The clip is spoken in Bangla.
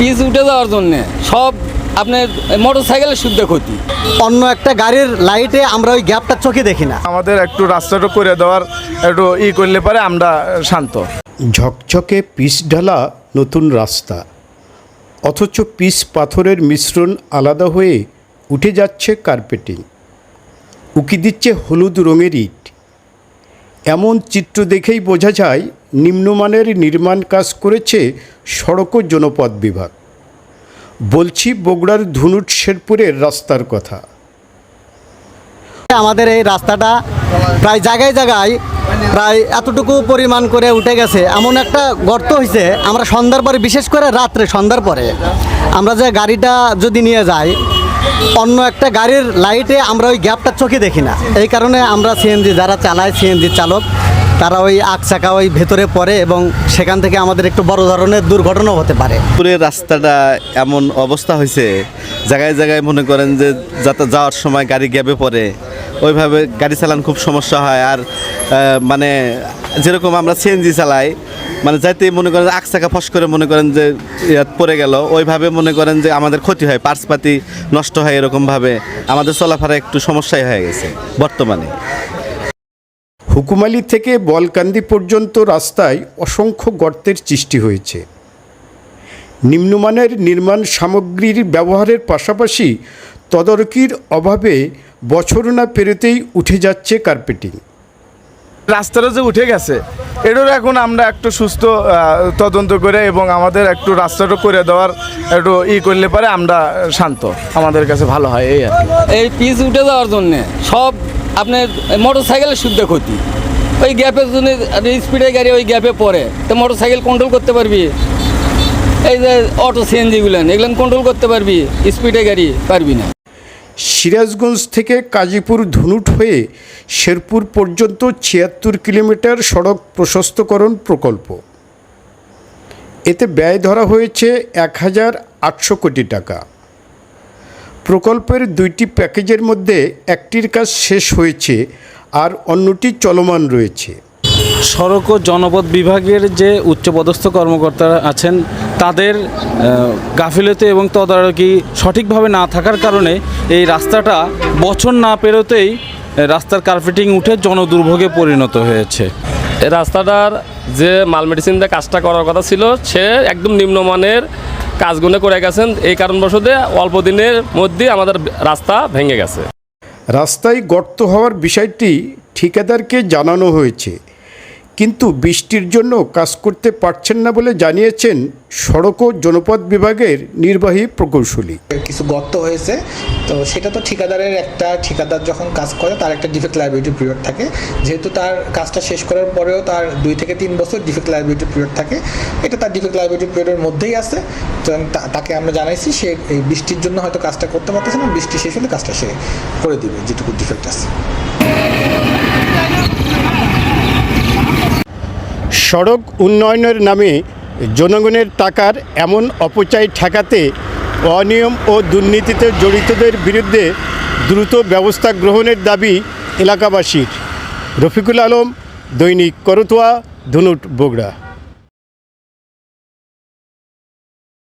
পিচ উঠে যাওয়ার জন্য সব আপনার মোটর সাইকেলের শুদ্ধ ক্ষতি। অন্য একটা গাড়ির লাইটে আমরা ওই গ্যাপটা চোখে দেখি না। আমাদের একটু রাস্তাটা করে দেওয়ার একটু ই করলে পারে আমরা শান্ত। ঝকঝকে পিচ ঢালা নতুন রাস্তা। অথচ পিচ পাথরের মিশ্রণ আলাদা হয়ে উঠে যাচ্ছে কার্পেটিং উকি দিচ্ছে হলুদ রঙের ইট। এমন চিত্র দেখেই বোঝা যায় নিম্নমানের নির্মাণ কাজ করেছে সড়ক ও জনপথ বিভাগ। বলছি বগুড়ার ধুনুট শেরপুরের রাস্তার কথা। আমাদের এই রাস্তাটা প্রায় জায়গায় জায়গায় প্রায় এতটুকু পরিমাণ করে উঠে গেছে। এমন একটা গর্ত হয়েছে আমরা সন্ধ্যার পরে, বিশেষ করে রাত্রে সন্ধ্যার পরে, আমরা যে গাড়িটা যদি নিয়ে যাই, অন্য একটা গাড়ির লাইটে আমরা ওই গ্যাপটা চোখে দেখি না। এই কারণে আমরা সিএনজি যারা চালায় সিএনজি চালক তারা ওই আগ চাকা ওই ভেতরে পড়ে এবং সেখান থেকে আমাদের একটু বড় ধরনের দুর্ঘটনাও হতে পারে। পুরের রাস্তাটা এমন অবস্থা হয়েছে, জায়গায় জায়গায় মনে করেন যে যাতে যাওয়ার সময় গাড়ি গ্যাপে পড়ে। ওইভাবে গাড়ি চালান খুব সমস্যা হয় আর মানে যেরকম আমরা সিএনজি চালাই মানে যাইতে মনে করেন আক চাকা ফস করে মনে করেন যে পড়ে গেল, ওইভাবে মনে করেন যে আমাদের ক্ষতি হয় পার্সপাতি নষ্ট হয় এরকমভাবে। আমাদের চলাফেরা একটু সমস্যাই হয়ে গেছে বর্তমানে। হুকুমালি থেকে বলকান্দি পর্যন্ত রাস্তায় অসংখ্য গর্তের সৃষ্টি হয়েছে। নিম্নমানের নির্মাণ সামগ্রীর ব্যবহারের পাশাপাশি তদারকির অভাবে বছর না পেরোতেই উঠে যাচ্ছে কার্পেটিং। রাস্তাটা যে উঠে গেছে এটার এখন আমরা একটু সুস্থ তদন্ত করে এবং আমাদের একটু রাস্তাটা করে দেওয়ার একটু ই করলে পারে আমরা শান্ত। আমাদের কাছে ভালো হয় এই আর কি। এই পিচ উঠে যাওয়ার জন্য সব আপনার মোটর সাইকেলের শুদ্ধ ক্ষতি। ওই গ্যাপের জন্য স্পিডে গাড়ি ওই গ্যাপে পড়ে। তো মোটর সাইকেল কন্ট্রোল করতে পারবি। এই যে অটো সিএনজিগুলো এগুলো কন্ট্রোল করতে পারবি স্পিডে গাড়ি পারবি না। সিরাজগঞ্জ থেকে কাজীপুর ধুনুট হয়ে শেরপুর পর্যন্ত ছিয়াত্তর কিলোমিটার সড়ক প্রশস্তকরণ প্রকল্প। এতে ব্যয় ধরা হয়েছে এক হাজার আটশো কোটি টাকা। প্রকল্পের দুইটি প্যাকেজের মধ্যে একটির কাজ শেষ হয়েছে আর অন্যটি চলমান রয়েছে। সড়ক ও জনপথ বিভাগের যে উচ্চপদস্থ কর্মকর্তারা আছেন তাদের গাফিলতি এবং তদারকি সঠিকভাবে না থাকার কারণে এই রাস্তাটা বছর না পেরোতেই রাস্তার কার্পেটিং উঠে জনদুর্ভোগে পরিণত হয়েছে। এই রাস্তাটার যে মাল মেডিসিন দিয়ে কাজটা করার কথা ছিল সে একদম নিম্নমানের কাজগুলো করে গেছেন, এই কারণবশত অল্প দিনের মধ্যে আমাদের রাস্তা ভেঙে গেছে। রাস্তায় গর্ত হওয়ার বিষয়টি ঠিকাদারকে জানানো হয়েছে। কিন্তু বৃষ্টির জন্য কাজ করতে পারছেন না বলে জানিয়েছেন সড়ক ও জনপথ বিভাগের নির্বাহী প্রকৌশলী। কিছু গর্ত হয়েছে, তো সেটা তো ঠিকাদারের একটা, ঠিকাদার যখন কাজ করে তার একটা ডিফেক্ট লাইবিলিটি পিরিয়ড থাকে। যেহেতু তার কাজটা শেষ করার পরেও তার দুই থেকে তিন বছর ডিফেক্ট লাইবিলিটি পিরিয়ড থাকে, এটা তার ডিফেক্ট লাইবিলিটি পিরিয়ডের মধ্যেই আছে। তো তাকে আমরা জানাইছি, সে এই বৃষ্টির জন্য হয়তো কাজটা করতে পারতেছে না, বৃষ্টি শেষ হলে কাজটা সে করে দিবে, যেটুকু ডিফেক্ট আছে। সড়ক উন্নয়নের নামে জনগণের টাকার এমন অপচয় ঠেকাতে অনিয়ম ও দুর্নীতিতে জড়িতদের বিরুদ্ধে দ্রুত ব্যবস্থা গ্রহণের দাবি এলাকাবাসীর। রফিকুল আলম, দৈনিক করতোয়া, ধুনুট, বগুড়া।